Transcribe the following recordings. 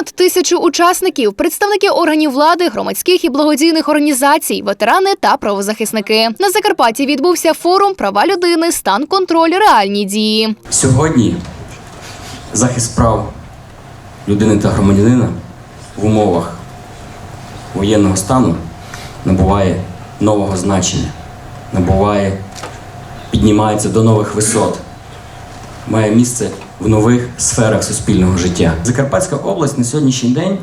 Понад тисячу учасників, представники органів влади, громадських і благодійних організацій, ветерани та правозахисники. На Закарпатті відбувся форум права людини, стан контроль, реальні дії. Сьогодні захист прав людини та громадянина в умовах воєнного стану набуває нового значення, набуває, піднімається до нових висот, має місце в нових сферах суспільного життя. Закарпатська область на сьогоднішній день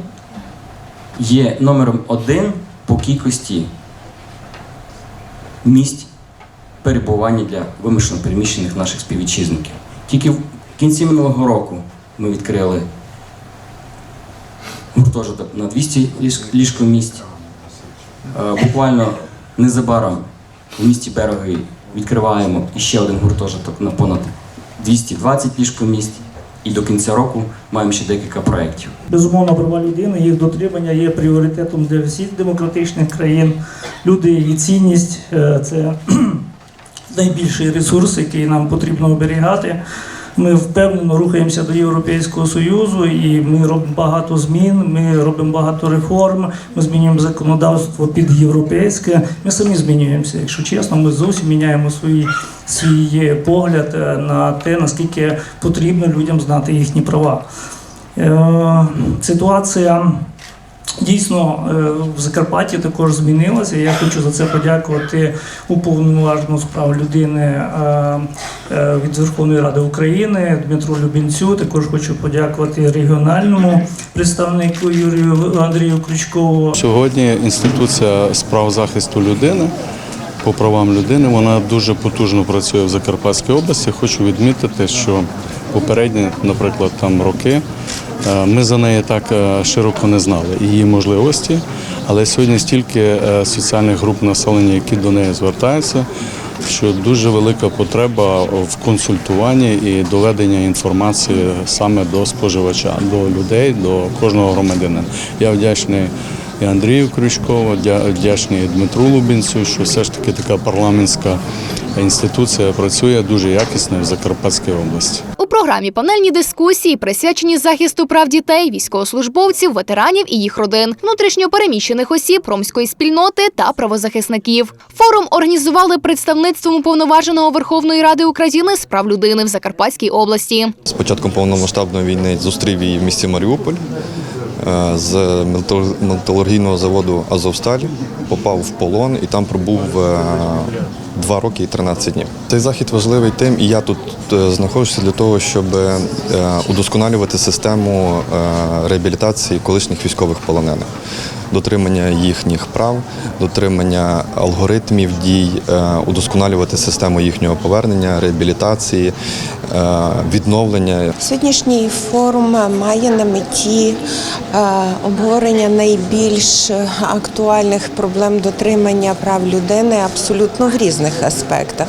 є номером один по кількості місць перебування для вимушено переміщених наших співвітчизників. Тільки в кінці минулого року ми відкрили гуртожиток на 200 ліж- ліжкомісць. Е, Буквально незабаром в місті Береги відкриваємо іще один гуртожиток на понад 220 ліжкомість. І до кінця року маємо ще декілька проєктів. Безумовно, права людини, їх дотримання є пріоритетом для всіх демократичних країн. Люди і цінність е, це найбільший ресурс, який нам потрібно оберігати. Ми впевнено рухаємося до Європейського Союзу, і ми робимо багато змін. Ми робимо багато реформ. Ми змінюємо законодавство під європейське. Ми самі змінюємося. Якщо чесно, ми зовсім міняємо свій, свій погляд е, на те, наскільки потрібно людям знати їхні права. Е, Ситуація дійсно е, в Закарпатті також змінилася. Я хочу за це подякувати уповноважену з прав людини е, е, від Верховної Ради України Дмитру Любінцю. Також хочу подякувати регіональному представнику Юрію Андрію Крючкову. Сьогодні інституція справ захисту людини по правам людини вона дуже потужно працює в Закарпатській області. Хочу відмітити, що попередні, наприклад, там роки ми за неї так е, широко не знали її можливості, але сьогодні стільки е, соціальних груп населення, які до неї звертаються. Що дуже велика потреба в консультуванні і доведення інформації саме до споживача, до людей, до кожного громадянина. Я вдячний і Андрію Крючкову, вдячний Дмитру Лубінцю, що все ж таки така парламентська інституція працює дуже якісно в Закарпатській області. Програмі панельні дискусії присвячені захисту прав дітей, військовослужбовців, ветеранів і їх родин, внутрішньопереміщених осіб, ромської спільноти та правозахисників. Форум організували представництвом уповноваженого Верховної Ради України з прав людини в Закарпатській області. З початком повномасштабної війни зустрів її в місті Маріуполь е, з метал- металургійного заводу Азовсталь, попав в полон і там пробув е, два роки і 13 днів. Цей захід важливий тим, і я тут е, знаходжуся для того, щоб е, удосконалювати систему е, реабілітації колишніх військових полонених. Дотримання їхніх прав, дотримання алгоритмів дій, е, удосконалювати систему їхнього повернення, реабілітації, е, відновлення Сьогоднішній форум має на меті е, обговорення найбільш актуальних проблем дотримання прав людини абсолютно в різних аспектах.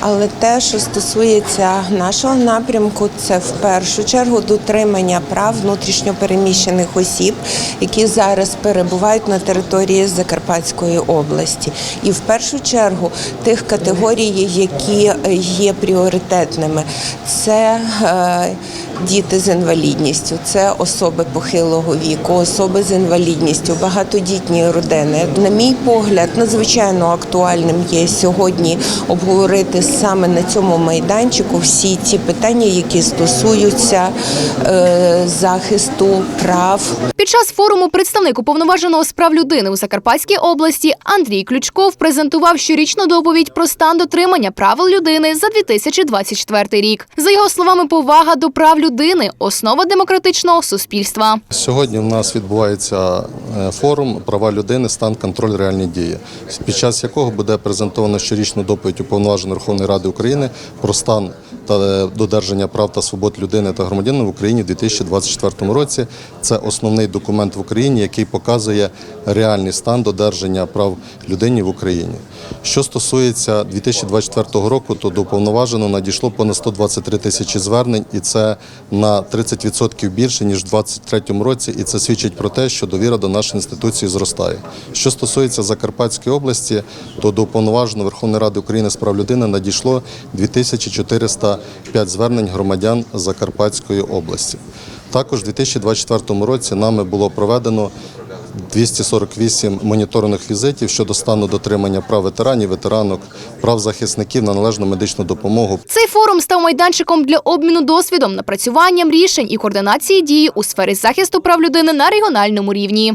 Але те, що стосується нашого напрямку, це в першу чергу дотримання прав внутрішньопереміщених осіб, які зараз перебувають на території Закарпатської області, і в першу чергу тих категорій, які є пріоритетними, це е, діти з інвалідністю, це особи похилого віку, особи з інвалідністю, багатодітні родини. На мій погляд, надзвичайно актуальним є сьогодні обговорити саме на цьому майданчику всі ті питання, які стосуються е, захисту прав Під час форуму представник уповноваженого з прав людини у Закарпатській області Андрій Ключков презентував щорічну доповідь про стан дотримання правил людини за 2024 рік. За його словами, повага до прав людини основа демократичного суспільства. Сьогодні у нас відбувається е, форум права людини, стан контроль реальні дії, під час якого буде презентовано щорічну доповідь уповноваженої Верховної Ради України про стан та е, додержання прав та свобод людини та громадянина в Україні у 2024 році. Це основний документ в Україні, який показує реальний стан додержання прав людини в Україні. Що стосується 2024 року, то до уповноваженого надійшло понад 123 тисячі звернень, і це на 30% більше ніж у 2023 році. І це свідчить про те, що довіра до нашої інституції зростає. Що стосується Закарпатської області, то до уповноваженого Верховної Ради України з прав людини надійшло 2405 звернень громадян Закарпатської області. Також у 2024 році нами було проведено 248 моніторних візитів щодо стану дотримання прав ветеранів, ветеранок, прав захисників на належну медичну допомогу. Цей форум став майданчиком для обміну досвідом, напрацюванням рішень і координації дії у сфері захисту прав людини на регіональному рівні.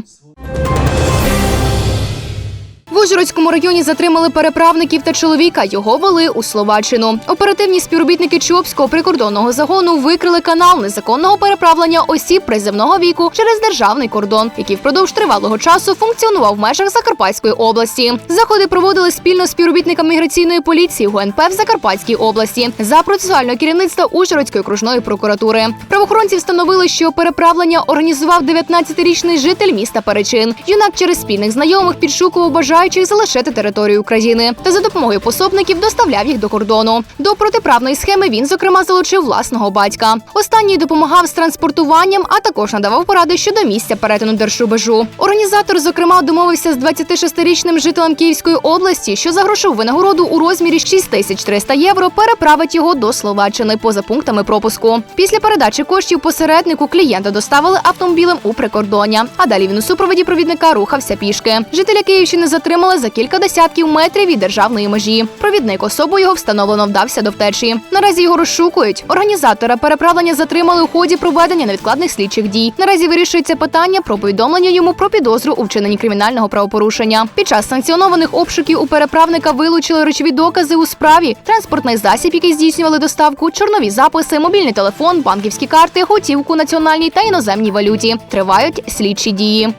В Ужгородському районі затримали переправників та чоловіка. Його вели у Словаччину. Оперативні співробітники Чопського прикордонного загону викрили канал незаконного переправлення осіб приземного віку через державний кордон, який впродовж тривалого часу функціонував в межах Закарпатської області. Заходи проводили спільно з співробітниками міграційної поліції ГУНП в Закарпатській області за процесуального керівництва Ужгородської окружної прокуратури. Правоохоронці встановили, що переправлення організував 19-річний житель міста Перечин. Юнак через спільних знайомих підшукував бажаючих залишити територію України та за допомогою пособників доставляв їх до кордону. До протиправної схеми він, зокрема, залучив власного батька. Останній допомагав з транспортуванням, а також надавав поради щодо місця перетину держрубежу. Організатор, зокрема, домовився з 26-річним жителем Київської області, що за грошову винагороду у розмірі 6300 євро переправить його до Словаччини поза пунктами пропуску. Після передачі коштів посереднику клієнта доставили автомобілем у прикордоння. А далі він у супроводі провідника рухався пішки. Жителя Київщини затримали за кілька десятків метрів від державної межі. Провідник особу його встановлено вдався до втечі. Наразі його розшукують. Організатора переправлення затримали у ході проведення невідкладних слідчих дій. Наразі вирішується питання про повідомлення йому про підозру у вчиненні кримінального правопорушення. Під час санкціонованих обшуків у переправника вилучили речові докази у справі, транспортний засіб, який здійснювали доставку, чорнові записи, мобільний телефон, банківські карти, готівку національній та іноземній валюті. Тривають слідчі дії.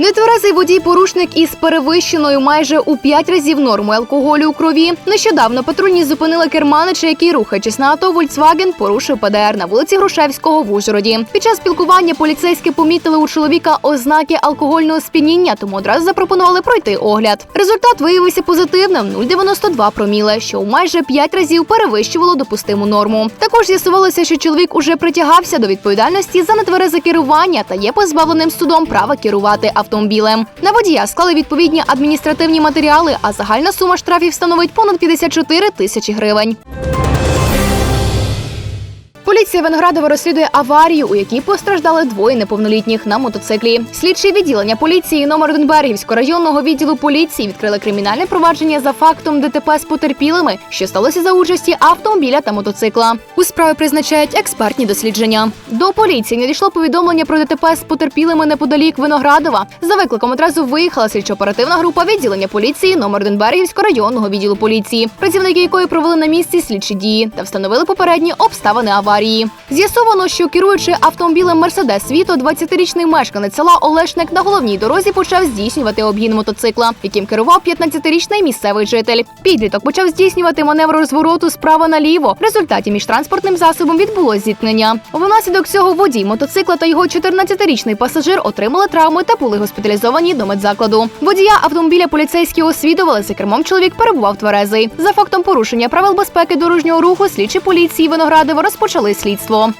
Нетверезий водій-порушник із перевищеною майже у 5 разів нормою алкоголю у крові. Нещодавно патрульні зупинили керманича, який, рухаючись на АТО Volkswagen, порушив ПДР на вулиці Грушевського в Ужгороді. Під час спілкування поліцейські помітили у чоловіка ознаки алкогольного сп'яніння, тому одразу запропонували пройти огляд. Результат виявився позитивним 0,92 проміле, що у майже 5 разів перевищувало допустиму норму. Також з'ясувалося, що чоловік уже притягався до відповідальності за нетверезе керування та є позбавленим судом права керувати автомобілем. На водія склали відповідні адміністративні матеріали, а загальна сума штрафів становить понад 54 тисячі гривень. Поліція Виноградова розслідує аварію, у якій постраждали двоє неповнолітніх на мотоциклі. Слідчі відділення поліції номер 1 Берегівського районного відділу поліції відкрили кримінальне провадження за фактом ДТП з потерпілими, що сталося за участі автомобіля та мотоцикла. У справі призначають експертні дослідження. До поліції надійшло повідомлення про ДТП з потерпілими неподалік Виноградова. За викликом одразу виїхала слідчо-оперативна група відділення поліції номер 1 Берегівського районного відділу поліції, працівники якої провели на місці слідчі дії та встановили попередні обставини аварії. З'ясовано, що керуючи автомобілем Мерседес Віто, 20-річний мешканець села Олешник на головній дорозі почав здійснювати обгін мотоцикла, яким керував 15-річний місцевий житель. Підліток почав здійснювати маневр розвороту справа наліво. В результаті між транспортним засобом відбулось зіткнення. Внаслідок цього водій мотоцикла та його 14-річний пасажир отримали травми та були госпіталізовані до медзакладу. Водія автомобіля поліцейські освідували, за кермом чоловік перебував тверезий. За фактом порушення правил безпеки дорожнього руху слідчі поліції Виноградова розпочали слідство.